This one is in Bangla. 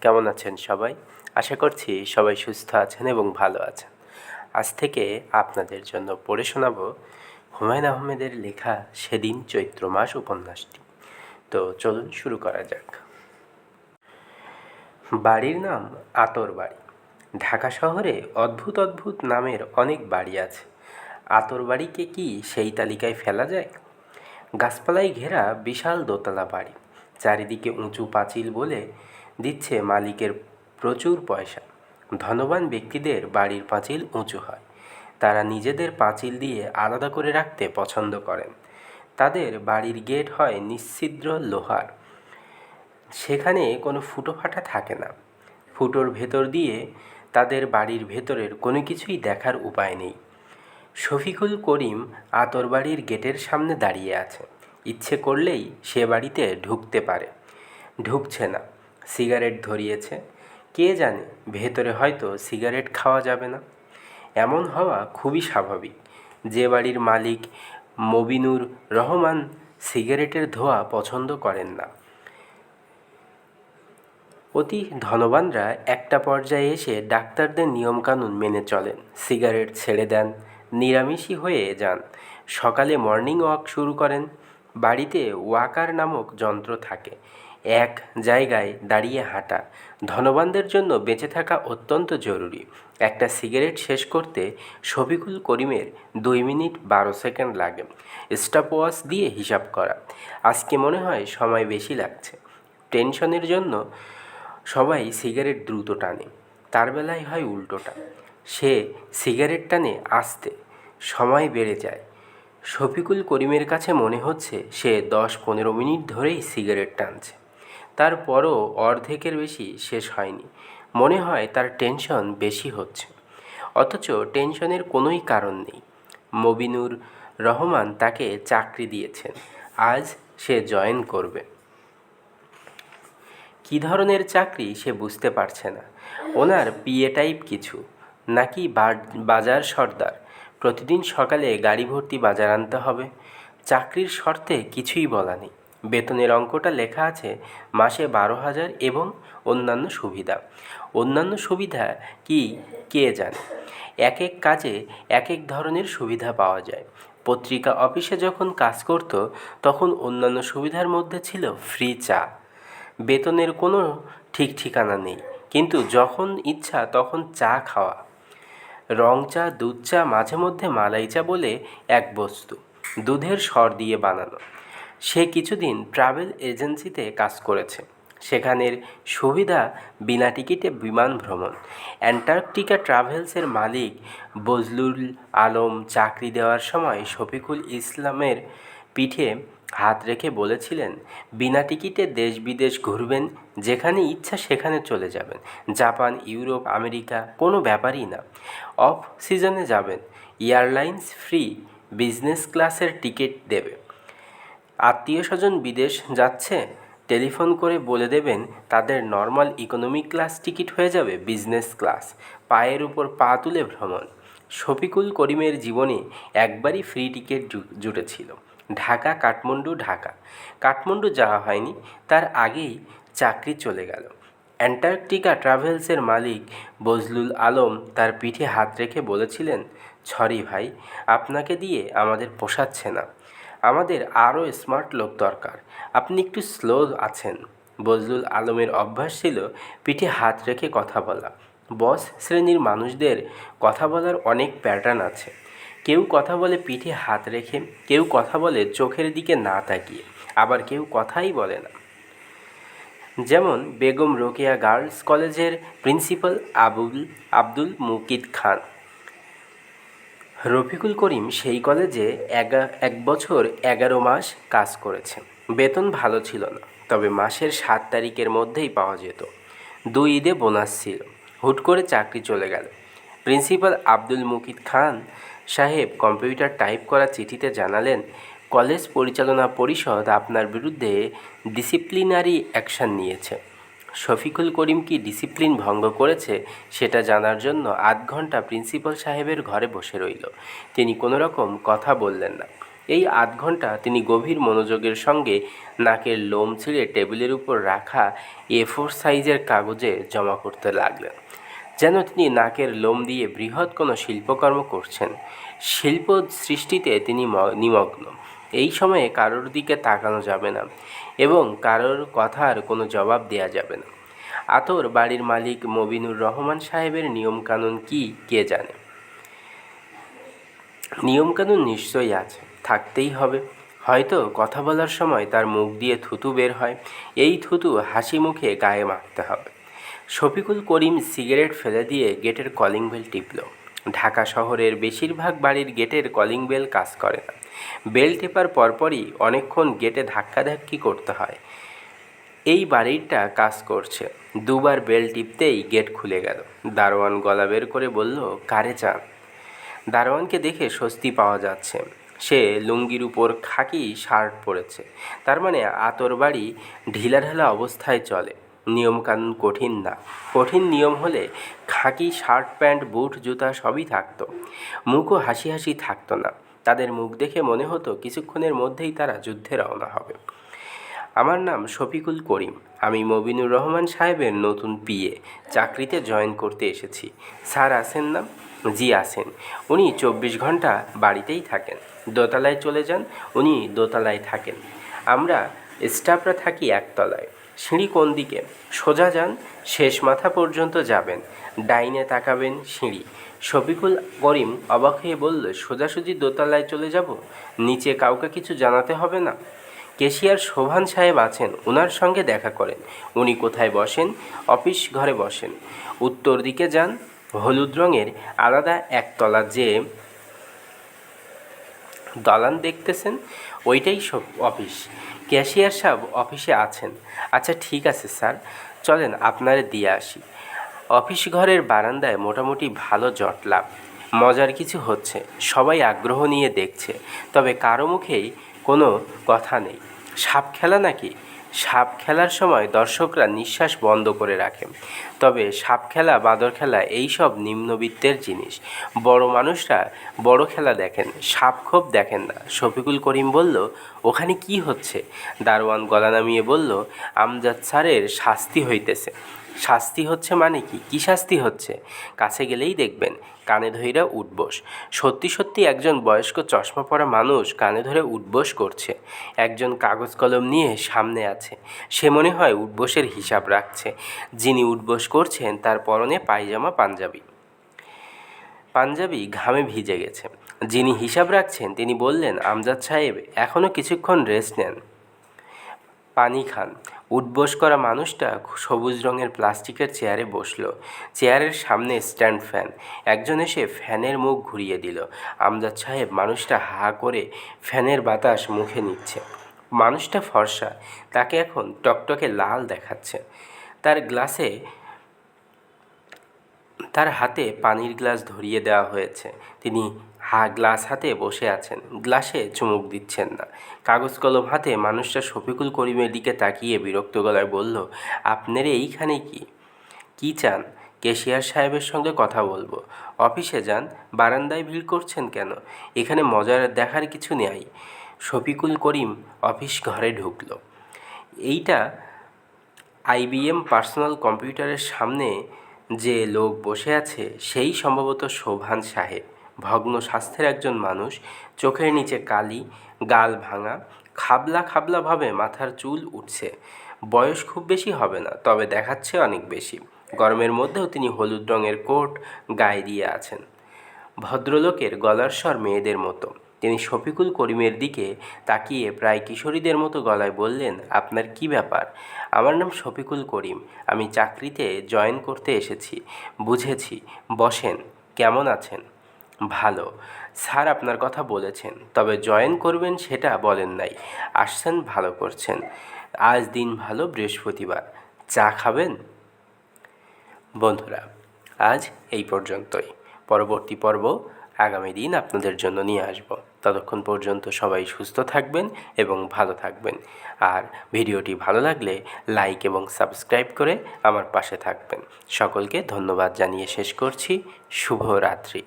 কেমন আছেন সবাই? আশা করছি সবাই সুস্থ আছেন এবং ভালো আছেন। আজ থেকে আপনাদের জন্য পড়ে শোনাব হুমায়ুন আহমেদের লেখা সেদিন চৈত্র মাস উপন্যাসটি। তো চলুন শুরু করা যাক। বাড়ির নাম আতর বাড়ি। ঢাকা শহরে অদ্ভুত অদ্ভুত নামের অনেক বাড়ি আছে। আতর বাড়িকে কি সেই তালিকায় ফেলা যায়? গাছপালায় ঘেরা বিশাল দোতলা বাড়ি। চারিদিকে উঁচু পাঁচিল বলে দিচ্ছে মালিকের প্রচুর পয়সা। ধনবান ব্যক্তিদের বাড়ির পাঁচিল উঁচু হয়। তারা নিজেদের পাঁচিল দিয়ে আলাদা করে রাখতে পছন্দ করেন। তাদের বাড়ির গেট হয় নিশ্ছিদ্র লোহার। সেখানে কোনো ফুটো ফাটা থাকে না। ফুটোর ভেতর দিয়ে তাদের বাড়ির ভেতরের কোনো কিছুই দেখার উপায় নেই। শফিকুল করিম আতর বাড়ির গেটের সামনে দাঁড়িয়ে আছে। ইচ্ছে করলেই সে বাড়িতে ঢুকতে পারে। ঢুকছে না। সিগারেট ধরিয়েছে। কে জানে, ভেতরে হয়তো সিগারেট খাওয়া যাবে না। এমন হওয়া খুবই স্বাভাবিক। যে বাড়ির মালিক মবিনুর রহমান সিগারেটের ধোঁয়া পছন্দ করেন না। অতি ধনবানরা একটা পর্যায়ে এসে ডাক্তারদের নিয়মকানুন মেনে চলেন। সিগারেট ছেড়ে দেন, নিরামিষই হয়ে যান। সকালে মর্নিং ওয়াক শুরু করেন। বাড়িতে ওয়াকার নামক যন্ত্র থাকে। এক জায়গায় দাঁড়িয়ে হাঁটা। ধনবানদের জন্য বেঁচে থাকা অত্যন্ত জরুরি। একটা সিগারেট শেষ করতে শফিকুল করিমের দুই মিনিট বারো সেকেন্ড লাগে। স্টপ ওয়াচ দিয়ে হিসাব করা। আজকে মনে হয় সময় বেশি লাগছে। টেনশনের জন্য সবাই সিগারেট দ্রুত টানে। তার বেলায় হয় উল্টোটা। সে সিগারেট টানে আসতে। সময় বেড়ে যায়। শফিকুল করিমের কাছে মনে হচ্ছে সে দশ পনেরো মিনিট ধরেই সিগারেট টানছে। তারপরও অর্ধেকের বেশি শেষ হয়নি। মনে হয় তার টেনশন বেশি হচ্ছে। অথচ টেনশনের কোনোই কারণ নেই। মবিনুর রহমান তাকে চাকরি দিয়েছেন। আজ সে জয়েন করবে। কী ধরনের চাকরি সে বুঝতে পারছে না। ওনার পিএ টাইপ কিছু। নাকি বাজার সর্দার। প্রতিদিন সকালে গাড়ি ভর্তি বাজার আনতে হবে। চাকরির শর্তে কিছুই বলা নেই। বেতনের অঙ্কটা লেখা আছে মাসে বারো হাজার এবং অন্যান্য সুবিধা। অন্যান্য সুবিধা কি? কে জানে? এক এক কাজে এক এক ধরনের সুবিধা পাওয়া যায়। পত্রিকা অফিসে যখন কাজ করত, তখন অন্যান্য সুবিধার মধ্যে ছিল ফ্রি চা। বেতনের কোনো ঠিক ঠিকানা নেই, কিন্তু যখন ইচ্ছা তখন চা খাওয়া। রং চা, দুধ চা, মাঝে মধ্যে মালাই চা বলে এক বস্তু। দুধের স্বর দিয়ে বানানো। সে কিছুদিন ট্রাভেল এজেন্সিতে কাজ করেছে। সেখানের সুবিধা বিনা টিকিটে বিমান ভ্রমণ। অ্যান্টার্কটিকা ট্রাভেলসের মালিক বজলুল আলম চাকরি দেওয়ার সময় শফিকুল ইসলামের পিঠে হাত রেখে বলেছিলেন, বিনা টিকিটে দেশ বিদেশ ঘুরবেন, যেখানে ইচ্ছা সেখানে চলে যাবেন। জাপান, ইউরোপ, আমেরিকা, কোনো ব্যাপারই না। অফ সিজনে যাবেন। এয়ারলাইন্স ফ্রি বিজনেস ক্লাসের টিকিট দেবে। আত্মীয় স্বজন বিদেশ যাচ্ছে, টেলিফোন করে বলে দেবেন তাদের নর্মাল ইকোনমিক ক্লাস টিকিট হয়ে যাবে বিজনেস ক্লাস পায়ের উপর পা তুলে ভ্রমণ। শফিকুল করিমের জীবনে একবারই ফ্রি টিকিট জুটেছিল। ঢাকা, কাঠমান্ডু ঢাকা। কাঠমান্ডু যাওয়া হয়নি, তার আগেই চাকরি চলে গেল। অ্যান্টার্কটিকা ট্রাভেলসের মালিক বজলুল আলম তার পিঠে হাত রেখে বলেছিলেন সরি ভাই, আপনাকে দিয়ে আমাদের পোষাচ্ছে না। আমাদের আরও স্মার্ট লোক দরকার। আপনি একটু স্লো আছেন। বজলুল আলমের অভ্যাস ছিল পিঠে হাত রেখে কথা বলা। বস শ্রেণির মানুষদের কথা বলার অনেক প্যাটার্ন আছে। কেউ কথা বলে পিঠে হাত রেখে, কেউ কথা বলে চোখের দিকে না তাকিয়ে, আবার কেউ কথাই বলে না। যেমন বেগম রোকেয়া গার্লস কলেজের প্রিন্সিপাল আবুল, আব্দুল মুকিদ খান। রফিকুল করিম সেই কলেজে এক বছর এগারো মাস কাজ করেছে বেতন ভালো ছিল না, তবে মাসের সাত তারিখের মধ্যেই পাওয়া যেত। দুই ঈদে বোনাস ছিল। হুট করে চাকরি চলে গেল। প্রিন্সিপাল আব্দুল মুকিদ খান সাহেব কম্পিউটার টাইপ করা চিঠিতে জানালেন, কলেজ পরিচালনা পরিষদ আপনার বিরুদ্ধে ডিসিপ্লিনারি অ্যাকশন নিয়েছে। শফিকুল করিম কি ডিসিপ্লিন ভঙ্গ করেছে সেটা জানার জন্য আধ ঘণ্টা প্রিন্সিপাল সাহেবের ঘরে বসে রইল। তিনি কোনো রকম কথা বললেন না। এই আধ ঘণ্টা তিনি গভীর মনোযোগের সঙ্গে নাকের লোম ছিঁড়ে টেবিলের উপর রাখা এ ফোর সাইজের কাগজে জমা করতে লাগলেন। যেন তিনি নাকের লোম দিয়ে বৃহৎ কোনো শিল্পকর্ম করছেন। শিল্প সৃষ্টিতে তিনি নিমগ্ন। এই সময়ে কারোর দিকে তাকানো যাবে না এবং কারোর কথার কোনো জবাব দেওয়া যাবে না। আতর বাড়ির মালিক মবিনুর রহমান সাহেবের নিয়মকানুন কি, কে জানে? নিয়মকানুন নিশ্চয়ই আছে, থাকতেই হবে। হয়তো কথা বলার সময় তার মুখ দিয়ে থুতু বের হয়, এই থুতু হাসি মুখে গায়ে মাখতে হবে। শফিকুল করিম সিগারেট ফেলে দিয়ে গেটের কলিং বেল টিপল। ঢাকা শহরের বেশিরভাগ বাড়ির গেটের কলিং বেল কাজ করে না। বেল টেপার পরপরই অনেকক্ষণ গেটে ধাক্কাধাক্কি করতে হয়। এই বাড়িটা কাজ করছে। দুবার বেল টিপতেই গেট খুলে গেল। দারোয়ান গলা বের করে বলল, কারে চান? দারোয়ানকে দেখে স্বস্তি পাওয়া যাচ্ছে। সে লুঙ্গির উপর খাকি শার্ট পরেছে। তার মানে আতর বাড়ি ঢিলাঢালা অবস্থায় চলে। নিয়মকানুন কঠিন না। কঠিন নিয়ম হলে খাকি শার্ট, প্যান্ট, বুট, জুতা সবই থাকতো। মুখও হাসি হাসি থাকতো না। তাদের মুখ দেখে মনে হতো কিছুক্ষণের মধ্যেই তারা যুদ্ধে রওনা হবে। আমার নাম শফিকুল করিম। আমি মবিনুর রহমান সাহেবের নতুন পিএ চাকরিতে জয়েন করতে এসেছি। স্যার আছেন না? জি আছেন। উনি চব্বিশ ঘণ্টা বাড়িতেই থাকেন। দোতলায় চলে যান। উনি দোতলায় থাকেন। আমরা স্টাফরা থাকি একতলায়। সিঁড়ি কোন দিকে? সোজা যান, শেষ মাথা পর্যন্ত যাবেন। ডাইনে তাকাবেন সিঁড়ি। শফিকুল করিম অবাক হয়ে বলল, সোজাসুজি দোতলায় চলে যাব? নিচে কাউকে কিছু জানাতে হবে না? কেশিয়ার শোভান সাহেব আছেন ওনার সঙ্গে দেখা করেন। উনি কোথায় বসেন? অফিস ঘরে বসেন। উত্তর দিকে যান, হলুদ রঙের আলাদা একতলা যে দালান দেখতেছেন, ওইটাই সব অফিস। ক্যাশিয়ার সাহেব অফিসে আছেন। আচ্ছা ঠিক আছে, স্যার। চলেন, আপনারে দিয়ে আসি। অফিস ঘরের বারান্দায় মোটামুটি ভালো জটলা মজার কিছু হচ্ছে, সবাই আগ্রহ নিয়ে দেখছে। তবে কারও মুখেই কোনো কথা নেই। সাপ খেলা নাকি? সাপ খেলার সময় দর্শকরা নিঃশ্বাস বন্ধ করে রাখে। তবে সাপ খেলা, বাঁদর খেলা এই সব নিম্নবিত্তের জিনিস। বড় মানুষরা বড় খেলা দেখেন, সাপ খোপ দেখেন না। শফিকুল করিম বলল, ওখানে কি হচ্ছে? দারোয়ান গলা নামিয়ে বলল, আমজাদ স্যারের শাস্তি হইতেছে। শাস্তি হচ্ছে মানে কি? কী শাস্তি হচ্ছে? কাছে গেলেই দেখবেন, কানে ধইরা উঠবোস। সত্যি সত্যি একজন বয়স্ক চশমা পরা মানুষ কানে ধরে উঠবোস করছে। একজন কাগজ কলম নিয়ে সামনে আছে। সে মনে হয় উঠবোসের হিসাব রাখছে। যিনি উঠবোস করছেন তার পরনে পায়জামা পাঞ্জাবি। পাঞ্জাবি ঘামে ভিজে গেছে। যিনি হিসাব রাখছেন তিনি বললেন, আমজাদ সাহেব এখনও কিছুক্ষণ রেস্ট নেন। পানি খান। উঠবোস করা মানুষটা সবুজ রঙের প্লাস্টিকের চেয়ারে বসল। চেয়ারের সামনে স্ট্যান্ড ফ্যান। একজন এসে ফ্যানের মুখ ঘুরিয়ে দিল। আমজাদ সাহেব মানুষটা হা করে ফ্যানের বাতাস মুখে নিচ্ছে। মানুষটা ফর্সা, তাকে এখন টকটকে লাল দেখাচ্ছে। তার গ্লাসে, তার হাতে পানির গ্লাস ধরিয়ে দেওয়া হয়েছে। তিনি হা গ্লাস হাতে বসে আছেন। গ্লাসে চুমুক দিচ্ছেন না। কাগজ কলম হাতে মানুষটা শফিকুল করিমের দিকে তাকিয়ে বিরক্ত গলায় বলল, আপনার এইখানে কি? কি চান? কেশিয়ার সাহেবের সঙ্গে কথা বলব। অফিসে যান, বারান্দায় ভিড় করছেন কেন? এখানে মজার দেখার কিছু নেই। শফিকুল করিম অফিস ঘরে ঢুকল। এইটা আইবিএম পার্সোনাল কম্পিউটারের সামনে যে লোক বসে আছে, সেই সম্ভবত শোভান সাহেব। ভগ্ন স্বাস্থ্যের একজন মানুষ, চোখের নিচে কালি, গাল ভাঙা, খাবলা খাবলাভাবে মাথার চুল উঠছে। বয়স খুব বেশি হবে না, তবে দেখাচ্ছে অনেক বেশি। গরমের মধ্যেও তিনি হলুদ রঙের কোট গায়ে দিয়ে আছেন। ভদ্রলোকের গলার স্বর মেয়েদের মতো। তিনি শফিকুল করিমের দিকে তাকিয়ে প্রায় কিশোরীদের মতো গলায় বললেন, আপনার কি ব্যাপার? আমার নাম শফিকুল করিম। আমি চাকরিতে জয়েন করতে এসেছি। বুঝেছি। বসেন। কেমন আছেন? ভালো। স্যার আপনার কথা বলেছেন, তবে জয়েন করবেন সেটা বলেন নাই। আসছেন, ভালো করছেন। আজ দিন ভালো, বৃহস্পতিবার। চা খাবেন? বন্ধুরা, আজ এই পর্যন্তই। পরবর্তী পর্ব আগামী দিন আপনাদের জন্য নিয়ে আসব। ততক্ষণ পর্যন্ত সবাই সুস্থ থাকবেন এবং ভালো থাকবেন। আর ভিডিওটি ভালো লাগলে লাইক এবং সাবস্ক্রাইব করে আমার পাশে থাকবেন। সকলকে ধন্যবাদ জানিয়ে শেষ করছি। শুভরাত্রি।